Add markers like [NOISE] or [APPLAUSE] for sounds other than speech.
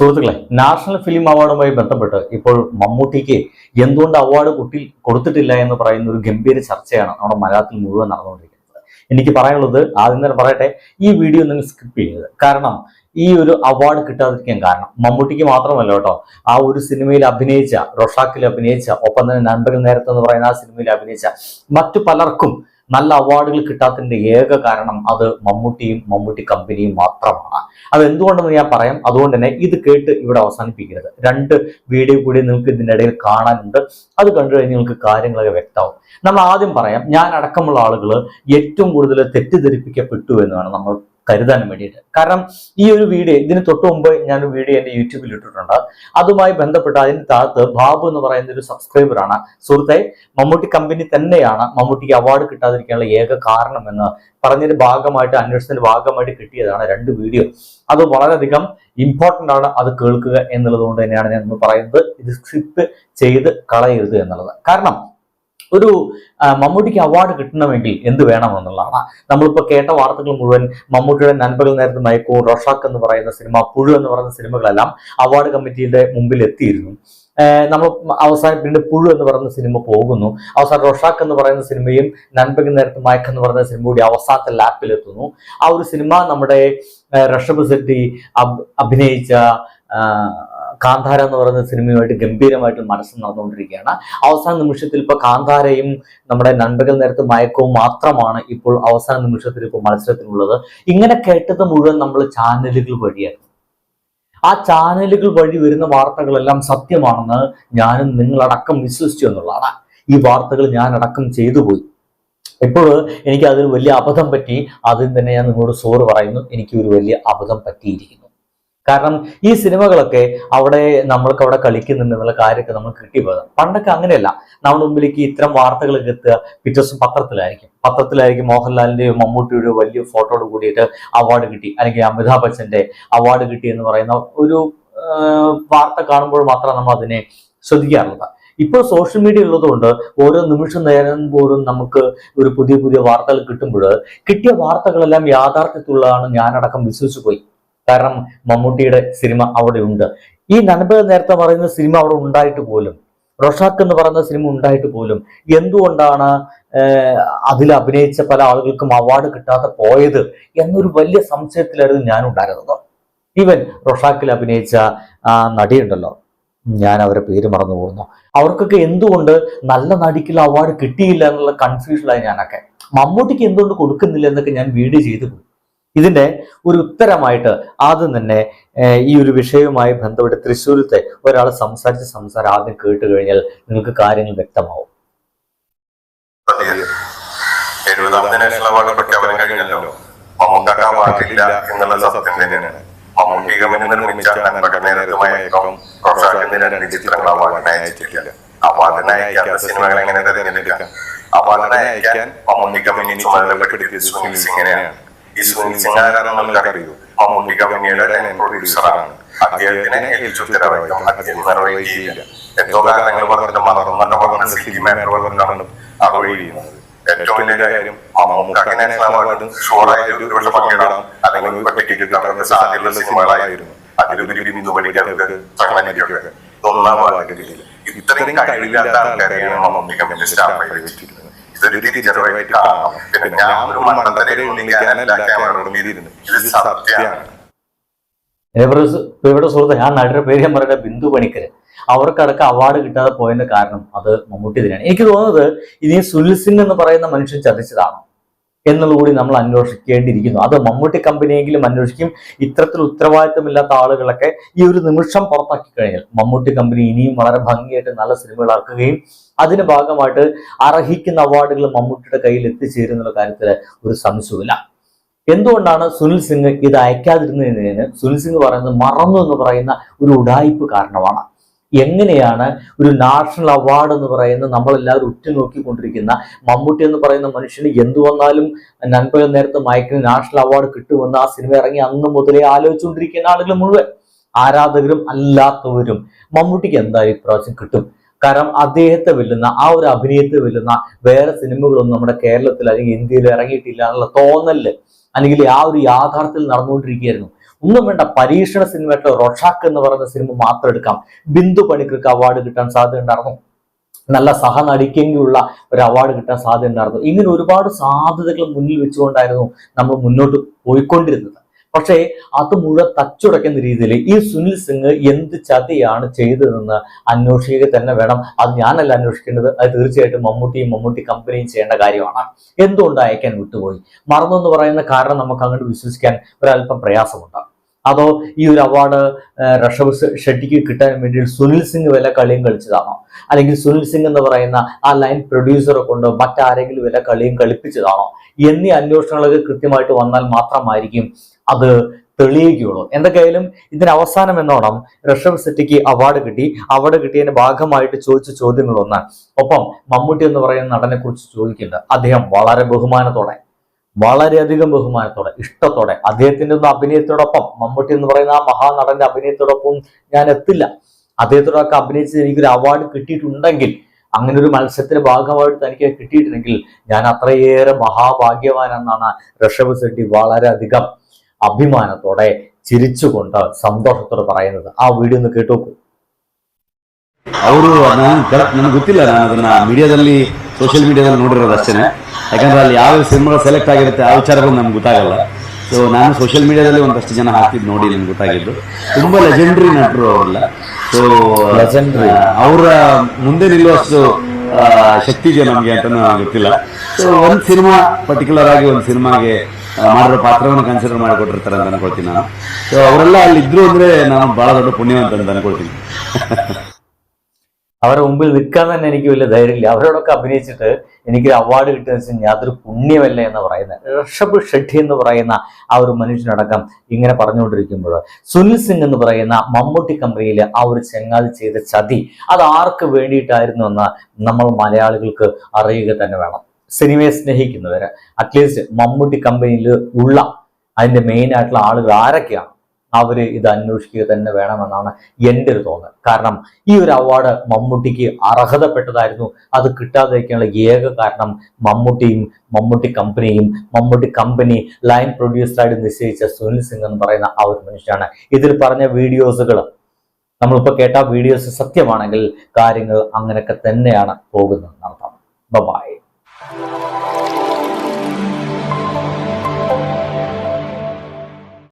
സുഹൃത്തുക്കളെ national film അവാർഡുമായി ബന്ധപ്പെട്ട് ഇപ്പോൾ മമ്മൂട്ടിക്ക് എന്തുകൊണ്ട് അവാർഡ് കുട്ടി കൊടുത്തിട്ടില്ല എന്ന് പറയുന്ന ഒരു ഗംഭീര ചർച്ചയാണ് നമ്മുടെ മലയാളത്തിൽ മുഴുവൻ നടന്നുകൊണ്ടിരിക്കുന്നത്. എനിക്ക് പറയാനുള്ളത് ആദ്യം തന്നെ പറയട്ടെ ഈ വീഡിയോ നിങ്ങൾ സ്കിപ്പ് ചെയ്യരുത്. കാരണം ഈ ഒരു അവാർഡ് കിട്ടാതിരിക്കാൻ കാരണം മമ്മൂട്ടിക്ക് മാത്രമല്ല കേട്ടോ. ആ ഒരു സിനിമയിൽ അഭിനയിച്ച റൊഷാക്കിൽ അഭിനയിച്ച ഒപ്പം തന്നെ നൻപകൽ നേരത്തെ എന്ന് പറയുന്ന ആ സിനിമയിൽ അഭിനയിച്ച മറ്റു പലർക്കും നല്ല അവാർഡുകൾ കിട്ടാത്തതിന്റെ ഏക കാരണം അത് മമ്മൂട്ടിയും മമ്മൂട്ടി കമ്പനിയും മാത്രമാണ്. അത് എന്തുകൊണ്ടെന്ന് ഞാൻ പറയാം? അതുകൊണ്ട് തന്നെ ഇത് കേട്ട് ഇവിടെ അവസാനിപ്പിക്കരുത് രണ്ട് വീഡിയോ കൂടി നിങ്ങൾക്ക് ഇതിന്റെ ഇടയിൽ കാണാനുണ്ട്. അത് കണ്ടു കഴിഞ്ഞ് നിങ്ങൾക്ക് കാര്യങ്ങളൊക്കെ വ്യക്തമാവും. നമ്മൾ ആദ്യം പറയാം ഞാൻ അടക്കമുള്ള ആളുകൾ ഏറ്റവും കൂടുതൽ തെറ്റിദ്ധരിപ്പിക്കപ്പെട്ടു എന്ന് വേണം നമ്മൾ കരുതാൻ വേണ്ടിയിട്ട്. കാരണം ഈ ഒരു വീഡിയോ ഇതിന് തൊട്ട് മുമ്പ് ഞാൻ വീഡിയോ എന്റെ യൂട്യൂബിൽ ഇട്ടിട്ടുണ്ട്. അതുമായി ബന്ധപ്പെട്ട് അതിന് താത്ത് ബാബു എന്ന് പറയുന്ന ഒരു സബ്സ്ക്രൈബറാണ് സുഹൃത്തെ മമ്മൂട്ടി കമ്പനി തന്നെയാണ് മമ്മൂട്ടിക്ക് അവാർഡ് കിട്ടാതിരിക്കാനുള്ള ഏക കാരണം എന്ന് പറഞ്ഞതിന്റെ ഭാഗമായിട്ട് അന്വേഷണത്തിന്റെ ഭാഗമായിട്ട് കിട്ടിയതാണ് രണ്ട് വീഡിയോ. അത് വളരെയധികം ഇമ്പോർട്ടന്റ് ആണ് അത് കേൾക്കുക എന്നുള്ളത് കൊണ്ട് തന്നെയാണ് ഞാൻ പറയുന്നത്. ഇത് സ്കിപ്പ് ചെയ്ത് കളയരുത് എന്നുള്ളത്. കാരണം ഒരു മമ്മൂട്ടിക്ക് അവാർഡ് കിട്ടണമെങ്കിൽ എന്ത് വേണമെന്നുള്ളതാണ് നമ്മളിപ്പോൾ കേട്ട വാർത്തകൾ മുഴുവൻ മമ്മൂട്ടിയുടെ നൻപകൽ നേരത്തെ മയക്കവും റൊഷാക്ക് എന്ന് പറയുന്ന സിനിമ പുഴു എന്ന് പറയുന്ന സിനിമകളെല്ലാം അവാർഡ് കമ്മിറ്റിയുടെ മുമ്പിൽ എത്തിയിരുന്നു. നമ്മൾ അവസാനം പിന്നീട് പുഴു എന്ന് പറയുന്ന സിനിമ പോകുന്നു. അവസാനം റൊഷാക്ക് എന്ന് പറയുന്ന സിനിമയും നൻപകൽ നേരത്തെ മയക്ക് എന്ന് പറയുന്ന സിനിമ കൂടി അവസാനത്തെ ലാപ്പിലെത്തുന്നു ആ ഒരു സിനിമ നമ്മുടെ ഋഷഭ് ശെട്ടി അഭിനയിച്ച കാന്താര എന്ന് പറയുന്ന സിനിമയുമായിട്ട് ഗംഭീരമായിട്ട് മനസ്സ് നടന്നുകൊണ്ടിരിക്കുകയാണ്. അവസാന നിമിഷത്തിൽ ഇപ്പൊ കാന്താരയും നമ്മുടെ നൻപകൽ നേരത്തെ മയക്കവും മാത്രമാണ് ഇപ്പോൾ അവസാന നിമിഷത്തിൽ ഇപ്പോൾ മത്സരത്തിനുള്ളത്. ഇങ്ങനെ കേട്ടത് മുഴുവൻ നമ്മൾ ചാനലുകൾ വഴിയായിരുന്നു ആ ചാനലുകൾ വഴി വരുന്ന വാർത്തകളെല്ലാം സത്യമാണെന്ന് ഞാനും നിങ്ങളടക്കം വിശ്വസിച്ചു എന്നുള്ളതാണ്. ഈ വാർത്തകൾ ഞാൻ അടക്കം ചെയ്തു പോയി. ഇപ്പോൾ എനിക്ക് അതിൽ വലിയ അബദ്ധം പറ്റി അതിൽ തന്നെ ഞാൻ നിങ്ങളോട് സോറ് പറയുന്നു. എനിക്ക് ഒരു വലിയ അബദ്ധം പറ്റിയിരിക്കുന്നു. കാരണം ഈ സിനിമകളൊക്കെ അവിടെ നമ്മൾക്ക് അവിടെ കളിക്കുന്നുണ്ട് എന്നുള്ള കാര്യമൊക്കെ നമ്മൾ കിട്ടിപ്പോയത് പണ്ടൊക്കെ അങ്ങനെയല്ല. നമ്മുടെ മുമ്പിലേക്ക് ഇത്തരം വാർത്തകളൊക്കെ എത്തുക പിറ്റേ പത്രത്തിലായിരിക്കും. പത്രത്തിലായിരിക്കും മോഹൻലാലിന്റെയോ മമ്മൂട്ടിയുടെയോ വലിയ ഫോട്ടോയോട് കൂടിയിട്ട് അവാർഡ് കിട്ടി. അല്ലെങ്കിൽ അമിതാഭ് ബച്ചന്റെ അവാർഡ് കിട്ടി എന്ന് പറയുന്ന ഒരു വാർത്ത കാണുമ്പോൾ മാത്രം നമ്മൾ അതിനെ ശ്രദ്ധിക്കാറുള്ളത്. ഇപ്പോൾ സോഷ്യൽ മീഡിയ ഉള്ളതുകൊണ്ട് ഓരോ നിമിഷം നേരം പോലും നമുക്ക് ഒരു പുതിയ പുതിയ വാർത്തകൾ കിട്ടുമ്പോൾ കിട്ടിയ വാർത്തകളെല്ലാം യാഥാർത്ഥ്യത്തിലുള്ളതാണ് ഞാനടക്കം വിശ്വസിച്ചു പോയി. കാരണം മമ്മൂട്ടിയുടെ സിനിമ അവിടെ ഉണ്ട്. ഈ നൻപകൽ നേരത്തെ പറയുന്ന സിനിമ അവിടെ ഉണ്ടായിട്ട് പോലും റൊഷാക്ക് എന്ന് പറയുന്ന സിനിമ ഉണ്ടായിട്ട് പോലും എന്തുകൊണ്ടാണ് അതിൽ അഭിനയിച്ച പല ആളുകൾക്കും അവാർഡ് കിട്ടാതെ പോയത് എന്നൊരു വലിയ സംശയത്തിലായിരുന്നു ഞാൻ ഉണ്ടായിരുന്നത്. ഈവൻ റൊഷാക്കിൽ അഭിനയിച്ച ആ നടിയുണ്ടല്ലോ ഞാൻ അവരെ പേര് മറന്നു പോകുന്നു. അവർക്കൊക്കെ എന്തുകൊണ്ട് നല്ല നടിക്കുള്ള അവാർഡ് കിട്ടിയില്ല എന്നുള്ള കൺഫ്യൂഷനായി ഞാനൊക്കെ. മമ്മൂട്ടിക്ക് എന്തുകൊണ്ട് കൊടുക്കുന്നില്ല എന്നൊക്കെ ഞാൻ വീഡിയോ ചെയ്തു. പോയി ഇതിന്റെ ഒരു ഉത്തരമായിട്ട് ആദ്യം തന്നെ ഈ ഒരു വിഷയവുമായി ബന്ധപ്പെട്ട് തൃശ്ശൂരത്തെ ഒരാൾ സംസാരിച്ച സംസാരം ആദ്യം കേട്ട് കഴിഞ്ഞാൽ നിങ്ങൾക്ക് കാര്യങ്ങൾ വ്യക്തമാവും. എഴുപതാമത്തെ നാഷണൽ അവാർഡ് പ്രഖ്യാപനം കഴിഞ്ഞല്ലോ മമ്മൂക്കാക്ക് അവാർഡില്ല എന്നുള്ള സത്യം തന്നെയാണ് മമ്മൂട്ടി ഗവൺമെന്റ് നിർമ്മിച്ച നന്മകനേരത്തുമയക്കം റോഷാക്കിന്റെ രണ്ട് ചിത്രങ്ങൾ അവാർഡിനെ അയച്ചിട്ടില്ല അവാർഡിനെ അയക്കാത്ത സിനിമകൾ എങ്ങനെ തിരഞ്ഞെടുക്കാം അവാർഡിനെ അയക്കാൻ മമ്മൂട്ടി കമ്പനി ചുമതലപ്പെടുത്തിയത് സുനിൽ സിംഗിനെയാണ് ഈ ആരാണെന്ന് നമുക്കറിയൂ മമ്മൂട്ടി കമ്പനിയുടെ പ്രൊഡ്യൂസറാണ് അദ്ദേഹത്തിനെ ഏൽപ്പിച്ച ഉത്തരവാദിത്തം അദ്ദേഹം നിർവഹിക്കുകയില്ല എന്തോ കാരണങ്ങൾ പറഞ്ഞിട്ട് മറന്നു പറഞ്ഞ സിറ്റി മാറ്റർ പറഞ്ഞാണ് ഒഴിയുന്നത് ഏറ്റവും വലിയ കാര്യം അവാർഡ് ഷുവറായിട്ട് ഒരു പക്ഷെ പങ്കിടാം. അല്ലെങ്കിൽ ടിക്കറ്റ് കിട്ടാൻ സാധ്യതയുള്ള സിനിമകളായിരുന്നു. അതിലുപരി ബിന്ദു പഠിക്കാർക്ക് ചങ്ങനായിരിക്കും ഇതൊന്നാം അവാർഡ് ഇത്രയും കഴിവില്ലാത്ത ആൾക്കാരെയാണ് മമ്മൂട്ടി കമ്പനി സ്റ്റാഫായി വെച്ചിരുന്നത് തിരിച്ചറിവായിട്ട് കാണാം പിന്നെ ഞാൻ ഒരു മണ്ഡലത്തിൽ ഉന്നയിക്കാനല്ല ക്യാമറയോട് മീതിരുന്നത് ഇത് സത്യമാണ്. ഇവിടെ സുഹൃത്ത് ഇപ്പൊ ഇവിടെ സുഹൃത്തെ ഞാൻ നടിയുടെ പേര് ഞാൻ പറയുന്നത് ബിന്ദു പണിക്കർ അവർക്കടക്കം അവാർഡ് കിട്ടാതെ പോയതിന്റെ കാരണം അത് മമ്മൂട്ടി തന്നെയാണ്. എനിക്ക് തോന്നുന്നത് ഇനി സുനിൽ സിംഗ് എന്ന് പറയുന്ന മനുഷ്യൻ ചതിച്ചതാണ്. എന്നുള്ളത് കൂടി നമ്മൾ അന്വേഷിക്കേണ്ടിയിരിക്കുന്നു. അത് മമ്മൂട്ടി കമ്പനിയെങ്കിലും അന്വേഷിക്കും. ഇത്തരത്തിൽ ഉത്തരവാദിത്തമില്ലാത്ത ആളുകളൊക്കെ ഈ ഒരു നിമിഷം പുറത്താക്കി കഴിഞ്ഞാൽ മമ്മൂട്ടി കമ്പനി ഇനിയും വളരെ ഭംഗിയായിട്ട് നല്ല സിനിമകൾ ഇറക്കുകയും അതിന് ഭാഗമായിട്ട് അർഹിക്കുന്ന അവാർഡുകൾ മമ്മൂട്ടിയുടെ കയ്യിൽ എത്തിച്ചേരുന്നുള്ള കാര്യത്തിൽ ഒരു സംശയമില്ല എന്തുകൊണ്ടാണ് സുനിൽ സിംഗ് ഇത് അയക്കാതിരുന്നതിന്? സുനിൽ സിംഗ് പറയുന്നത് മറന്നു എന്ന് പറയുന്ന ഒരു ഉടായ്പ് കാരണമാണ്. എങ്ങനെയാണ് ഒരു നാഷണൽ അവാർഡ് എന്ന് പറയുന്ന നമ്മളെല്ലാവരും ഉറ്റുനോക്കിക്കൊണ്ടിരിക്കുന്ന മമ്മൂട്ടി എന്ന് പറയുന്ന മനുഷ്യന് എന്തു വന്നാലും നൻപകൽ നേരത്തെ മയക്കിന് നാഷണൽ അവാർഡ് കിട്ടുമെന്ന് ആ സിനിമ ഇറങ്ങി അന്ന് മുതലേ ആലോചിച്ചുകൊണ്ടിരിക്കുന്ന ആളുകൾ മുഴുവൻ. ആരാധകരും അല്ലാത്തവരും. മമ്മൂട്ടിക്ക് എന്തായാലും ഇപ്രാവശ്യം കിട്ടും. കാരണം അദ്ദേഹത്തെ വെല്ലുന്ന ആ ഒരു അഭിനയത്തെ വെല്ലുന്ന വേറെ സിനിമകളൊന്നും നമ്മുടെ കേരളത്തിൽ അല്ലെങ്കിൽ ഇന്ത്യയിൽ ഇറങ്ങിയിട്ടില്ല എന്നുള്ള തോന്നൽ അല്ലെങ്കിൽ ആ ഒരു യാഥാർത്ഥ്യത്തിൽ നടന്നുകൊണ്ടിരിക്കുകയായിരുന്നു. ഒന്നും വേണ്ട പരീക്ഷണ സിനിമയായിട്ട് റൊഷാക്ക് എന്ന് പറയുന്ന സിനിമ മാത്രം എടുക്കാം. ബിന്ദു പണിക്കർക്ക് അവാർഡ് കിട്ടാൻ സാധ്യത ഉണ്ടായിരുന്നു. നല്ല സഹനടിക്കെങ്കിലുള്ള ഒരു അവാർഡ് കിട്ടാൻ സാധ്യത ഉണ്ടായിരുന്നു. ഇങ്ങനെ ഒരുപാട് സാധ്യതകൾ മുന്നിൽ വെച്ചുകൊണ്ടായിരുന്നു നമ്മൾ മുന്നോട്ട് പോയിക്കൊണ്ടിരുന്നത്. പക്ഷേ അത് മുഴുവൻ തച്ചുടയ്ക്കുന്ന രീതിയിൽ ഈ സുനിൽ സിംഗ് എന്ത് ചതിയാണ് ചെയ്തതെന്ന് അന്വേഷിക്കുക തന്നെ വേണം. അത് ഞാനല്ല അന്വേഷിക്കേണ്ടത്. അത് തീർച്ചയായിട്ടും മമ്മൂട്ടിയും മമ്മൂട്ടി കമ്പനിയും ചെയ്യേണ്ട കാര്യമാണ്. എന്തുകൊണ്ട് അയക്കാൻ വിട്ടുപോയി? മറന്നു എന്ന് പറയുന്ന കാരണം നമുക്ക് അങ്ങോട്ട് വിശ്വസിക്കാൻ ഒരല്പം പ്രയാസമുണ്ട്. അതോ ഈ ഒരു അവാർഡ് ഋഷഭ് ഷെട്ടിക്ക് കിട്ടാൻ വേണ്ടി സുനിൽ സിംഗ് വല്ല കളിയും കളിച്ചതാണോ? അല്ലെങ്കിൽ സുനിൽ സിംഗ് എന്ന് പറയുന്ന ആ ലൈൻ പ്രൊഡ്യൂസറെ കൊണ്ട് മറ്റാരെങ്കിലും വല്ല കളിയും കളിപ്പിച്ചതാണോ? എന്നീ അന്വേഷണങ്ങളൊക്കെ കൃത്യമായിട്ട് വന്നാൽ മാത്രമായിരിക്കും അത് തെളിയുകയുള്ളൂ എന്തൊക്കെയായാലും ഇതിന് അവസാനം എന്നോണം ഋഷഭ് സെറ്റിക്ക് അവാർഡ് കിട്ടി. അവാർഡ് കിട്ടിയതിന്റെ ഭാഗമായിട്ട് ചോദിച്ച ചോദ്യങ്ങളൊന്ന്. ഒപ്പം മമ്മൂട്ടി എന്ന് പറയുന്ന നടനെ കുറിച്ച് ചോദിക്കുന്നുണ്ട്. അദ്ദേഹം വളരെ ബഹുമാനത്തോടെ. വളരെയധികം ബഹുമാനത്തോടെ ഇഷ്ടത്തോടെ അദ്ദേഹത്തിന്റെ ഒന്ന് അഭിനയത്തോടൊപ്പം മമ്മൂട്ടി എന്ന് പറയുന്ന ആ മഹാനടന്റെ അഭിനയത്തോടൊപ്പം ഞാൻ എത്തില്ല. അദ്ദേഹത്തോടൊക്കെ അഭിനയിച്ച് എനിക്കൊരു അവാർഡ് കിട്ടിയിട്ടുണ്ടെങ്കിൽ അങ്ങനെ ഒരു മത്സരത്തിന്റെ ഭാഗമായിട്ട് തനിക്ക് കിട്ടിയിട്ടുണ്ടെങ്കിൽ ഞാൻ അത്രയേറെ മഹാഭാഗ്യവാനെന്നാണ് ഋഷഭ് ശെട്ടി വളരെയധികം അഭിമാനത്തോടെ ചിരിച്ചുകൊണ്ട് സന്തോഷത്തോടെ പറയുന്നത്. ആ വീഡിയോ ഒന്ന് കേട്ടോക്കൂ. ಅವರು ഗൊത്തില്ല ಗೊತ್ತಿಲ್ಲ ನಾನು ಅದನ್ನ ಮೀಡಿಯಾದಲ್ಲಿ ಸೋಷಿಯಲ್ ಮೀಡಿಯಾದಲ್ಲಿ ನೋಡಿರೋದು ಯಾಕಂದ್ರೆ ಅಲ್ಲಿ ಯಾವ ಸಿನಿಮಾಗಳು ಸೆಲೆಕ್ಟ್ ಆಗಿರುತ್ತೆ ಆ ವಿಚಾರಗಳು ನಮ್ಗೆ ಗೊತ್ತಾಗಲ್ಲ. ಸೊ ನಾನು ಸೋಷಿಯಲ್ ಮೀಡಿಯಾದಲ್ಲಿ ಒಂದಷ್ಟು ಜನ ಹಾಕಿದ್ದು ನೋಡಿ ನಿಮ್ಗೆ ಗೊತ್ತಾಗಿದ್ದು. ತುಂಬ ಲೆಜೆಂಡ್ರಿ ನಟರು ಅವರೆಲ್ಲ. ಸೊ ಲೆಜೆಂಡ್ರಿ ಅವರ ಮುಂದೆ ನಿಲ್ಲುವಷ್ಟು ಶಕ್ತಿ ಇದೆ ನಮಗೆ ಅಂತ ಗೊತ್ತಿಲ್ಲ. ಸೊ ಒಂದು ಸಿನಿಮಾ ಪರ್ಟಿಕ್ಯುಲರ್ ಆಗಿ ಒಂದು ಸಿನಿಮಾಗೆ ಮಾಡಿರೋ ಪಾತ್ರವನ್ನು ಕನ್ಸಿಡರ್ ಮಾಡಿಕೊಟ್ಟಿರ್ತಾರೆ ಅಂತ ಅನ್ಕೊಳ್ತೀನಿ ನಾನು. ಸೊ ಅವರೆಲ್ಲ ಅಲ್ಲಿ ಇದ್ರು ಅಂದ್ರೆ ನಾನು ಬಹಳ ದೊಡ್ಡ ಪುಣ್ಯ ಅಂತ ಅನ್ಕೊಳ್ತೀನಿ. [LAUGHS] അവരുടെ മുമ്പിൽ നിൽക്കാൻ തന്നെ എനിക്ക് വലിയ ധൈര്യമില്ല. അവരോടൊക്കെ അഭിനയിച്ചിട്ട് എനിക്ക് അവാർഡ് കിട്ടുന്ന വെച്ചാൽ യാതൊരു പുണ്യമല്ല എന്ന് പറയുന്നത് ഋഷഭ് ഷെട്ടി എന്ന് പറയുന്ന ആ ഒരു മനുഷ്യനടക്കം ഇങ്ങനെ പറഞ്ഞുകൊണ്ടിരിക്കുമ്പോൾ സുനിൽ സിംഗ് എന്ന് പറയുന്ന മമ്മൂട്ടി കമ്പനിയിൽ ആ ഒരു ചെങ്ങാതി ചെയ്ത ചതി അത് ആർക്ക് വേണ്ടിയിട്ടായിരുന്നു എന്ന് നമ്മൾ മലയാളികൾക്ക് അറിയുക തന്നെ വേണം. സിനിമയെ സ്നേഹിക്കുന്നവര് അറ്റ്ലീസ്റ്റ് മമ്മൂട്ടി കമ്പനിയിൽ ഉള്ള അതിന്റെ മെയിൻ ആയിട്ടുള്ള ആളുകൾ ആരൊക്കെയാണ്? അവർ ഇത് അന്വേഷിക്കുക തന്നെ വേണമെന്നാണ് എന്റെ ഒരു തോന്നൽ. കാരണം ഈ ഒരു അവാർഡ് മമ്മൂട്ടിക്ക് അർഹതപ്പെട്ടതായിരുന്നു. അത് കിട്ടാതിരിക്കാനുള്ള ഏക കാരണം മമ്മൂട്ടിയും മമ്മൂട്ടി കമ്പനിയും മമ്മൂട്ടി കമ്പനി ലൈൻ പ്രൊഡ്യൂസറായിട്ട് നിശ്ചയിച്ച സുനിൽ സിംഗ് എന്ന് പറയുന്ന ആ ഒരു മനുഷ്യനാണ്. ഇതിൽ പറഞ്ഞ വീഡിയോസുകൾ നമ്മളിപ്പോൾ കേട്ട വീഡിയോസ് സത്യമാണെങ്കിൽ കാര്യങ്ങൾ അങ്ങനെയൊക്കെ തന്നെയാണ് പോകുന്നത്. നടത്താം. ബൈ